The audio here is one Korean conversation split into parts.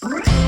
Bye.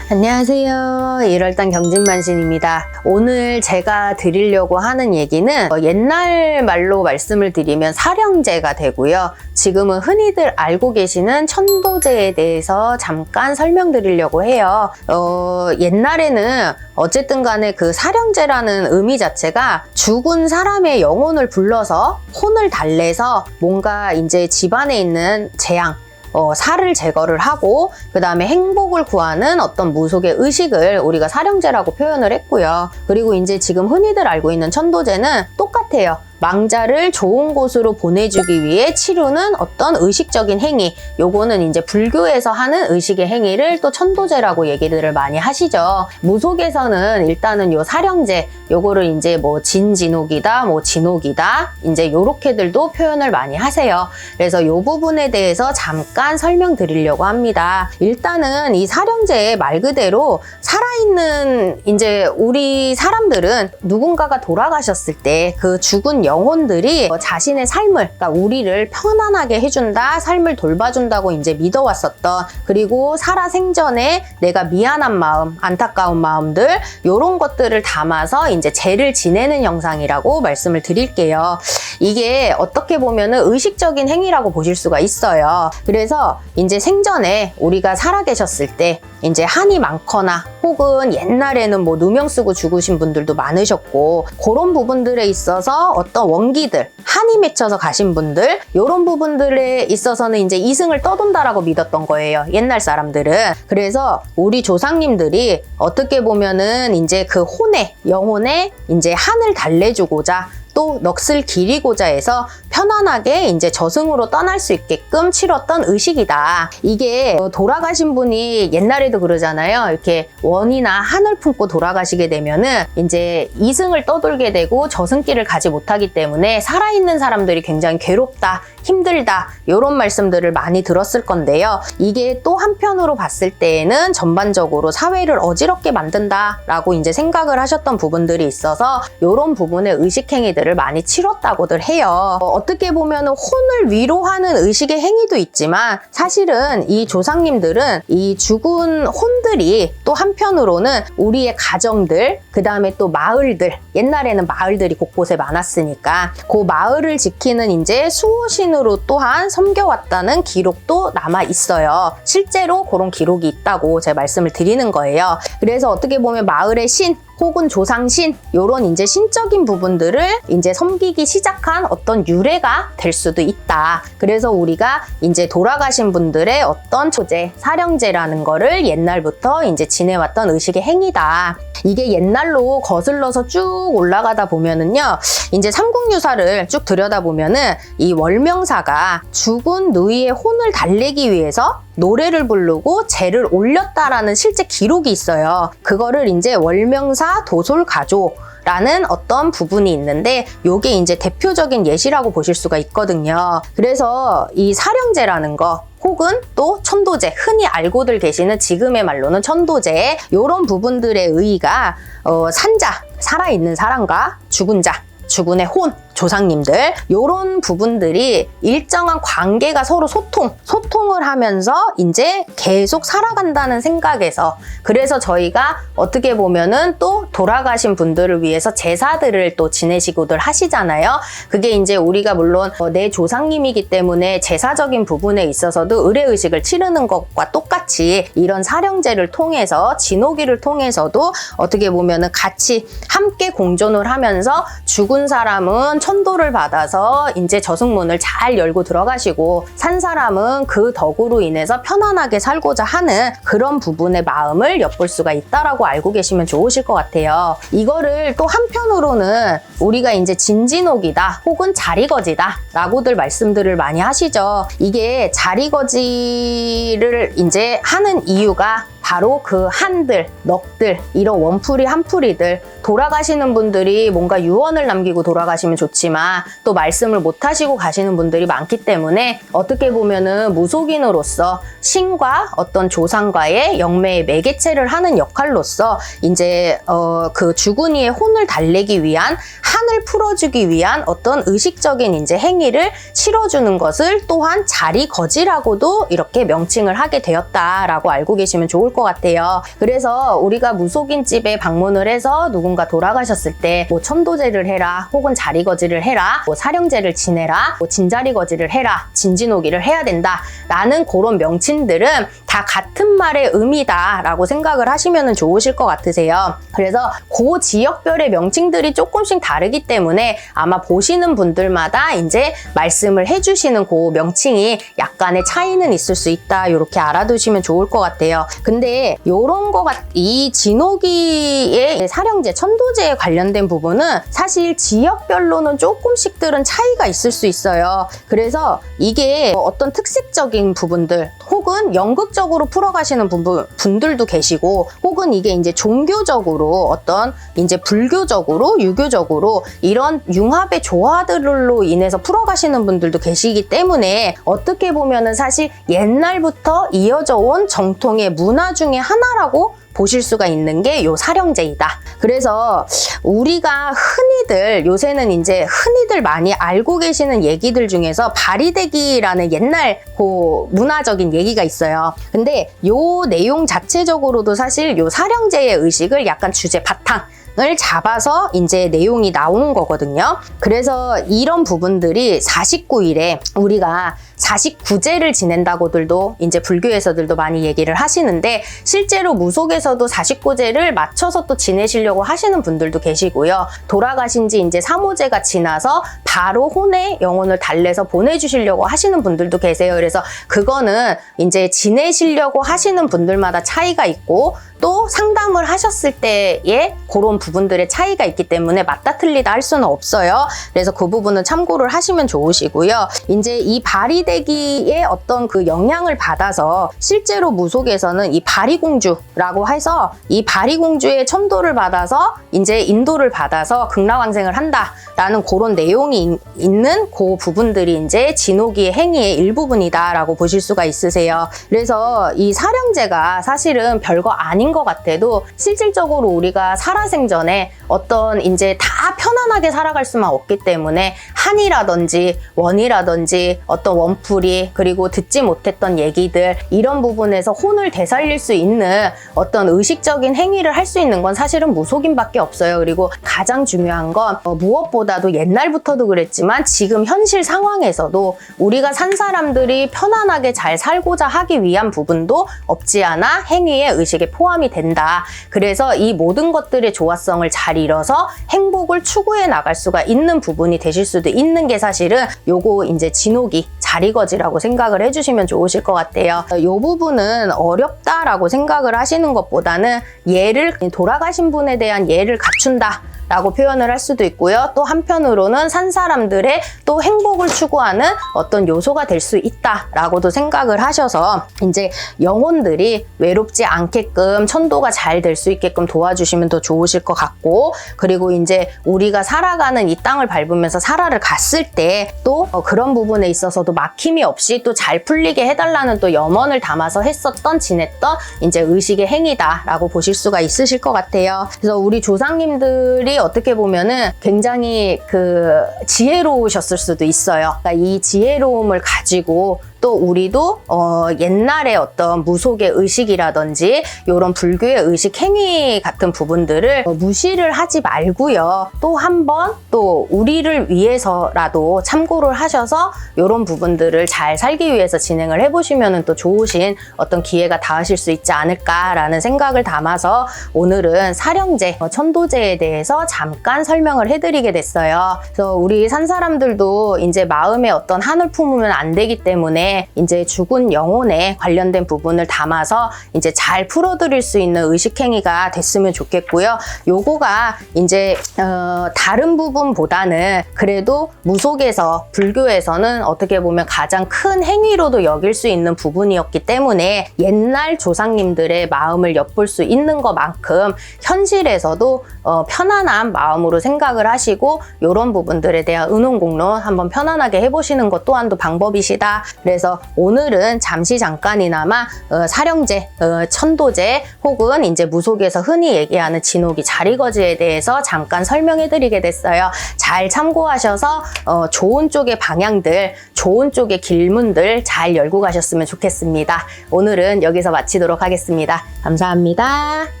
안녕하세요. 1월달 경진만신입니다. 오늘 제가 드리려고 하는 얘기는 어, 옛날 말로 말씀을 드리면 사령제가 되고요. 지금은 흔히들 알고 계시는 천도제에 대해서 잠깐 설명드리려고 해요. 어, 옛날에는 어쨌든 간에 그 사령제라는 의미 자체가 죽은 사람의 영혼을 불러서 혼을 달래서 뭔가 이제 집안에 있는 재앙, 어, 살을 제거를 하고 그 다음에 행복을 구하는 어떤 무속의 의식을 우리가 사령제라고 표현을 했고요. 그리고 이제 지금 흔히들 알고 있는 천도제는 똑같아요. 망자를 좋은 곳으로 보내주기 위해 치르는 어떤 의식적인 행위. 요거는 이제 불교에서 하는 의식의 행위를 또 천도제라고 얘기들을 많이 하시죠. 무속에서는 일단은 요 사령제, 요거를 이제 뭐 진진옥이다, 뭐 진옥이다, 이제 요렇게들도 표현을 많이 하세요. 그래서 요 부분에 대해서 잠깐 설명드리려고 합니다. 일단은 이 사령제의 말 그대로 살아있는 이제 우리 사람들은 누군가가 돌아가셨을 때 그 죽은 영혼들이 자신의 삶을, 그러니까 우리를 편안하게 해준다, 삶을 돌봐준다고 이제 믿어왔었던 그리고 살아 생전에 내가 미안한 마음, 안타까운 마음들 이런 것들을 담아서 이제 죄를 지내는 영상이라고 말씀을 드릴게요. 이게 어떻게 보면은 의식적인 행위라고 보실 수가 있어요. 그래서 이제 생전에 우리가 살아계셨을 때 이제 한이 많거나 혹은 옛날에는 뭐 누명 쓰고 죽으신 분들도 많으셨고 그런 부분들에 있어서 어떤 원기들 한이 맺혀서 가신 분들 이런 부분들에 있어서는 이제 이승을 떠돈다라고 믿었던 거예요 옛날 사람들은. 그래서 우리 조상님들이 어떻게 보면은 이제 그 혼에 영혼에 이제 한을 달래주고자 또 넋을 기리고자 해서 편안하게 이제 저승으로 떠날 수 있게끔 치렀던 의식이다. 이게 어, 돌아가신 분이 옛날에도 그러잖아요. 이렇게 원이나 한을 품고 돌아가시게 되면은 이제 이승을 떠돌게 되고 저승길을 가지 못하기 때문에 살아있는 사람들이 굉장히 괴롭다, 힘들다 이런 말씀들을 많이 들었을 건데요. 이게 또 한편으로 봤을 때에는 전반적으로 사회를 어지럽게 만든다라고 이제 생각을 하셨던 부분들이 있어서 이런 부분의 의식 행위들을 많이 치렀다고들 해요. 어, 떻게 보면 혼을 위로하는 의식의 행위도 있지만 사실은 이 조상님들은 이 죽은 혼들이 또 한편으로는 우리의 가정들 그 다음에 또 마을들 옛날에는 마을들이 곳곳에 많았으니까 그 마을을 지키는 이제 수호신으로 또한 섬겨왔다는 기록도 남아 있어요. 실제로 그런 기록이 있다고 제가 말씀을 드리는 거예요. 그래서 어떻게 보면 마을의 신 혹은 조상신 이런 이제 신적인 부분들을 이제 섬기기 시작한 어떤 유래가 될 수도 있다. 그래서 우리가 이제 돌아가신 분들의 어떤 초제, 사령제라는 거를 옛날부터 이제 지내왔던 의식의 행위다. 이게 옛날로 거슬러서 쭉 올라가다 보면은요, 이제 삼국유사를 쭉 들여다보면은 이 월명사가 죽은 누이의 혼을 달래기 위해서 노래를 부르고 재를 올렸다라는 실제 기록이 있어요. 그거를 이제 월명사 도솔가조 라는 어떤 부분이 있는데 요게 이제 대표적인 예시라고 보실 수가 있거든요. 그래서 이 사령제라는 거 혹은 또 천도제 흔히 알고들 계시는 지금의 말로는 천도제 이런 부분들의 의의가 어, 산자 살아있는 사람과 죽은 자 죽은의 혼 조상님들 이런 부분들이 일정한 관계가 서로 소통 소통을 하면서 이제 계속 살아간다는 생각에서 그래서 저희가 어떻게 보면은 또 돌아가신 분들을 위해서 제사들을 또 지내시고들 하시잖아요. 그게 이제 우리가 물론 어, 내 조상님이기 때문에 제사적인 부분에 있어서도 의례의식을 치르는 것과 똑같이 이런 사령제를 통해서 진호기를 통해서도 어떻게 보면은 같이 함께 공존을 하면서 죽은 사람은 천도를 받아서 이제 저승문을 잘 열고 들어가시고 산 사람은 그 덕으로 인해서 편안하게 살고자 하는 그런 부분의 마음을 엿볼 수가 있다라고 알고 계시면 좋으실 것 같아요. 이거를 또 한편으로는 우리가 이제 진진옥이다 혹은 자리거지다 라고들 말씀들을 많이 하시죠. 이게 자리거지를 이제 하는 이유가 바로 그 한들, 넉들, 이런 원풀이 한풀이들 돌아가시는 분들이 뭔가 유언을 남기고 돌아가시면 좋지만 또 말씀을 못 하시고 가시는 분들이 많기 때문에 어떻게 보면은 무속인으로서 신과 어떤 조상과의 영매의 매개체를 하는 역할로서 이제 어, 그 주군이의 혼을 달래기 위한 한을 풀어주기 위한 어떤 의식적인 이제 행위를 치러주는 것을 또한 자리 거지라고도 이렇게 명칭을 하게 되었다라고 알고 계시면 좋을 것 같아요. 그래서 우리가 무속인 집에 방문을 해서 누군가 돌아가셨을 때 뭐 천도제를 해라 혹은 자리 거지를 해라 뭐 사령제를 지내라 뭐 진자리 거지를 해라 진진오기를 해야 된다 라는 그런 명칭들은 다 같은 말의 의미다라고 생각을 하시면 좋으실 것 같으세요. 그래서 그 지역별의 명칭들이 조금씩 다르기 때문에 아마 보시는 분들마다 이제 말씀을 해주시는 그 명칭이 약간의 차이는 있을 수 있다 이렇게 알아두시면 좋을 것 같아요. 근데 요런 거 같, 이 진호기의 사령제, 천도제에 관련된 부분은 사실 지역별로는 조금씩들은 차이가 있을 수 있어요. 그래서 이게 어떤 특색적인 부분들 혹은 연극적으로 풀어가시는 분들, 분들도 계시고 혹은 이게 이제 종교적으로 어떤 이제 불교적으로 유교적으로 이런 융합의 조화들로 인해서 풀어가시는 분들도 계시기 때문에 어떻게 보면은 사실 옛날부터 이어져 온 정통의 문화 중에 하나라고 보실 수가 있는 게 요 사령제이다. 그래서 우리가 흔히들 요새는 이제 흔히들 많이 알고 계시는 얘기들 중에서 바리대기라는 옛날 그 문화적인 얘기가 있어요. 근데 요 내용 자체적으로도 사실 요 사령제의 의식을 약간 주제 바탕 을 잡아서 이제 내용이 나오는 거거든요. 그래서 이런 부분들이 49일에 우리가 49제를 지낸다고들도 이제 불교에서들도 많이 얘기를 하시는데 실제로 무속에서도 49제를 맞춰서 또 지내시려고 하시는 분들도 계시고요. 돌아가신 지 이제 3호제가 지나서 바로 혼의 영혼을 달래서 보내주시려고 하시는 분들도 계세요. 그래서 그거는 이제 지내시려고 하시는 분들마다 차이가 있고 또 상담을 하셨을 때의 그런 부분들의 차이가 있기 때문에 맞다 틀리다 할 수는 없어요. 그래서 그 부분은 참고를 하시면 좋으시고요. 이제 이바 리대기의 어떤 그 영향을 받아서 실제로 무속에서는 이 바리공주라고 해서 이 바리공주의 첨도를 받아서 이제 인도를 받아서 극락왕생을 한다 라는 그런 내용이 있는 그 부분들이 이제 진호기의 행위의 일부분이다라고 보실 수가 있으세요. 그래서 이 사령제가 사실은 별거 아닌 것 같아도 실질적으로 우리가 살아생전에 어떤 이제 다 편안하게 살아갈 수만 없기 때문에 한이라든지 원이라든지 어떤 원풀이 그리고 듣지 못했던 얘기들 이런 부분에서 혼을 되살릴 수 있는 어떤 의식적인 행위를 할 수 있는 건 사실은 무속인밖에 없어요. 그리고 가장 중요한 건 어, 무엇보다 도 옛날부터도 그랬지만 지금 현실 상황에서도 우리가 산 사람들이 편안하게 잘 살고자 하기 위한 부분도 없지 않아 행위의 의식에 포함이 된다. 그래서 이 모든 것들의 조화성을 잘 이뤄서 행복을 추구해 나갈 수가 있는 부분이 되실 수도 있는 게 사실은 요거 이제 진호기 자리거지라고 생각을 해주시면 좋으실 것 같아요. 이 부분은 어렵다라고 생각을 하시는 것보다는 예를 돌아가신 분에 대한 예를 갖춘다. 라고 표현을 할 수도 있고요. 또 한편으로는 산 사람들의 또 행복을 추구하는 어떤 요소가 될 수 있다라고도 생각을 하셔서 이제 영혼들이 외롭지 않게끔 천도가 잘 될 수 있게끔 도와주시면 더 좋으실 것 같고 그리고 이제 우리가 살아가는 이 땅을 밟으면서 살아를 갔을 때 또 그런 부분에 있어서도 막힘이 없이 또 잘 풀리게 해달라는 또 염원을 담아서 했었던 지냈던 이제 의식의 행위다라고 보실 수가 있으실 것 같아요. 그래서 우리 조상님들이 어떻게 보면은 굉장히 그 지혜로우셨을 수도 있어요. 그러니까 이 지혜로움을 가지고 또 우리도 어 옛날에 어떤 무속의 의식이라든지 이런 불교의 의식 행위 같은 부분들을 어 무시를 하지 말고요. 또 한 번 또 우리를 위해서라도 참고를 하셔서 이런 부분들을 잘 살기 위해서 진행을 해보시면 또 좋으신 어떤 기회가 닿으실 수 있지 않을까라는 생각을 담아서 오늘은 사령제, 어, 천도제에 대해서 잠깐 설명을 해드리게 됐어요. 그래서 우리 산 사람들도 이제 마음에 어떤 한을 품으면 안 되기 때문에 이제 죽은 영혼에 관련된 부분을 담아서 이제 잘 풀어드릴 수 있는 의식행위가 됐으면 좋겠고요. 요거가 이제 어, 다른 부분보다는 그래도 무속에서 불교에서는 어떻게 보면 가장 큰 행위로도 여길 수 있는 부분이었기 때문에 옛날 조상님들의 마음을 엿볼 수 있는 것만큼 현실에서도 어, 편안한 마음으로 생각을 하시고 이런 부분들에 대한 의논공론 한번 편안하게 해보시는 것 또한도 방법이시다. 그래서 오늘은 잠시 잠깐이나마 어, 사령제, 어, 천도제 혹은 이제 무속에서 흔히 얘기하는 진옥이 자리거지에 대해서 잠깐 설명해 드리게 됐어요. 잘 참고하셔서 어, 좋은 쪽의 방향들, 좋은 쪽의 길문들 잘 열고 가셨으면 좋겠습니다. 오늘은 여기서 마치도록 하겠습니다. 감사합니다.